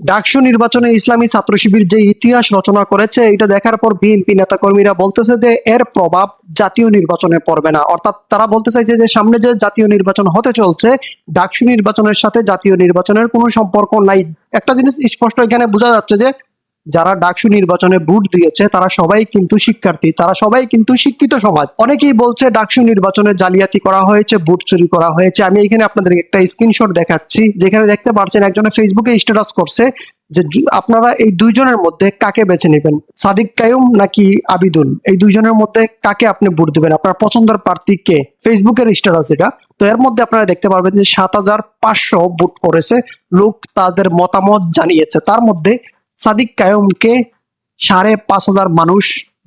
ডাকসু নির্বাচনে ইসলামী ছাত্র শিবির যে ইতিহাস রচনা করেছে, এটা দেখার পর বিএনপি নেতাকর্মীরা বলতেছে যে এর প্রভাব জাতীয় নির্বাচনে পড়বে না। অর্থাৎ তারা বলতে চাইছে যে সামনে যে জাতীয় নির্বাচন হতে চলছে, ডাকসু নির্বাচনের সাথে জাতীয় নির্বাচনের কোনো সম্পর্ক নাই। একটা জিনিস স্পষ্ট এখানে বোঝা যাচ্ছে যে যারা ডাকসু নির্বাচনে ভোট দিয়েছে, তারা সবাই কিন্তু শিক্ষার্থী, তারা সবাই কিন্তু শিক্ষিত সমাজ। অনেকেই বলছে ডাকসু নির্বাচনে জালিয়াতি করা হয়েছে, ভোট চুরি করা হয়েছে। আমি এখানে আপনাদের একটা স্ক্রিনশট দেখাচ্ছি, যেখানে দেখতে পাচ্ছেন একজনের ফেসবুকে স্ট্যাটাস করছে যে আপনারা এই দুইজনের মধ্যে কাকে বেছে নেবেন? সাদিক কায়ুম নাকি আবিদুল? এই দুইজনের মধ্যে কাকে আপনি ভোট দিবেন? আপনার পছন্দের প্রার্থী কে? ফেসবুকের স্ট্যাটাস এটা। তো এর মধ্যে আপনারা দেখতে পারবেন যে সাত হাজার পাঁচশো ভোট করেছে লোক তাদের মতামত জানিয়েছে। তার মধ্যে সাদিক কায়ুমকে সাড়ে পাঁচ হাজার মানুষ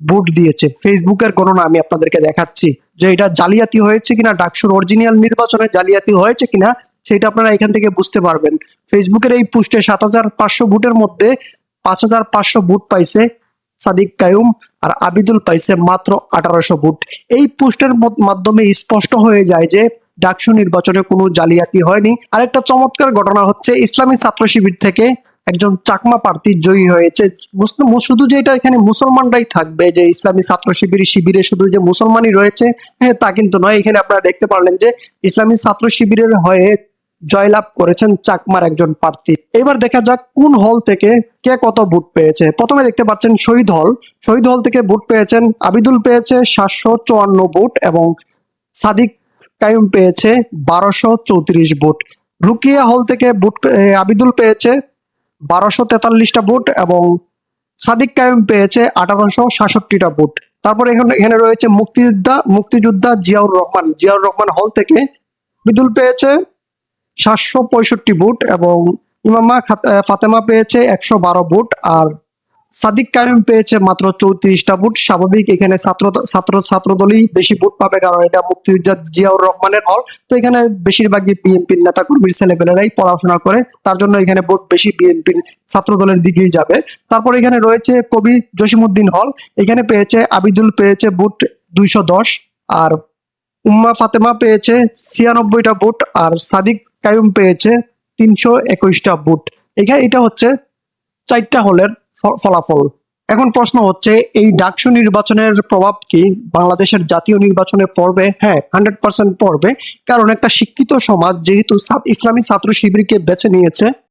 ভোট দিয়েছে। ফেসবুকের গণনা আমি আপনাদেরকে দেখাচ্ছি যে এটা জালিয়াতি হয়েছে কিনা, ডাকসুর অরিজিনাল নির্বাচনে জালিয়াতি হয়েছে কিনা, সেটা আপনারা এখান থেকে বুঝতে পারবেন। ফেসবুকের এই পোস্টে সাত হাজার পাঁচশো ভোটের মধ্যে পাঁচ হাজার পাঁচশো ভোট পাইছে সাদিক কায়ুম আর আবিদুল পাইছে মাত্র আঠারোশো ভোট। এই পোস্টের মাধ্যমে স্পষ্ট হয়ে যায় যে ডাকসু নির্বাচনে কোনো জালিয়াতি হয়নি। আরেকটা চমৎকার ঘটনা হচ্ছে, ইসলামী ছাত্র শিবির থেকে একজন চাকমা প্রার্থী জয়ী হয়েছে। মুসলিম শুধু যে এটা এখানে মুসলমানরাই থাকবে, যে ইসলামী ছাত্র শিবির, শিবিরে শুধু যে মুসলমানই রয়েছে হ্যাঁ তা কিন্তু নয়। এখানে আপনারা দেখতে পারলেন যে ইসলামী ছাত্র শিবিরের হয়ে জয়লাভ করেছেন চাকমার একজন প্রার্থী। এবার দেখা যাক কোন হল থেকে কে কত ভোট পেয়েছে। প্রথমে দেখতে পাচ্ছেন শহীদ হল। শহীদ হল থেকে ভোট পেয়েছেন আবিদুল পেয়েছে সাতশো চুয়ান্ন ভোট এবং সাদিক কায়ুম পেয়েছে বারোশো চৌত্রিশ ভোট। রুকিয়া হল থেকে ভোট আবিদুল পেয়েছে বারোশো তেতাল্লিশটা ভোট এবং সাদিক কায়েম পেয়েছে আঠারোশো সাতষট্টিটা ভোট তারপর এখানে এখানে রয়েছে মুক্তিযোদ্ধা মুক্তিযোদ্ধা জিয়াউর রহমান। জিয়াউর রহমান হল থেকে বিদুল পেয়েছে সাতশো পঁয়ষট্টি ভোট এবং ইমামা ফাতেমা পেয়েছে একশো বারো ভোট আর সাদিক কায়েম পেয়েছে মাত্র চৌত্রিশটা ভোট। স্বাভাবিক এখানে ছাত্র ছাত্র ছাত্রদলই বেশি ভোট পাবে, কারণ এটা মুক্তিযোদ্ধা জিয়াউর রহমানের হল তো এখানে বেশিরভাগই বিএনপির নেতা কর্মীর ছেলেপেলেরাই পড়াশোনা করে, তার জন্য এখানে ভোট বেশি বিএনপির ছাত্র দলের দিকেই যাবে। তারপর এখানে রয়েছে কবি জসিমুদ্দিন হল। এখানে পেয়েছে আবিদুল পেয়েছে ভোট দুইশো দশ, আর উম্মা ফাতেমা পেয়েছে ছিয়ানব্বইটা ভোট, আর সাদিক কায়ুম পেয়েছে তিনশো একুশটা ভোট। এখানে এটা হচ্ছে চারটা হলের ফলাফল। এখন প্রশ্ন হচ্ছে, এই ডাকসু নির্বাচনের প্রভাব কি বাংলাদেশের জাতীয় নির্বাচনে পড়বে হ্যাঁ হান্ড্রেড পার্সেন্ট পড়বে কারণ একটা শিক্ষিত সমাজ যেহেতু ইসলামী ছাত্র শিবিরকে বেছে নিয়েছে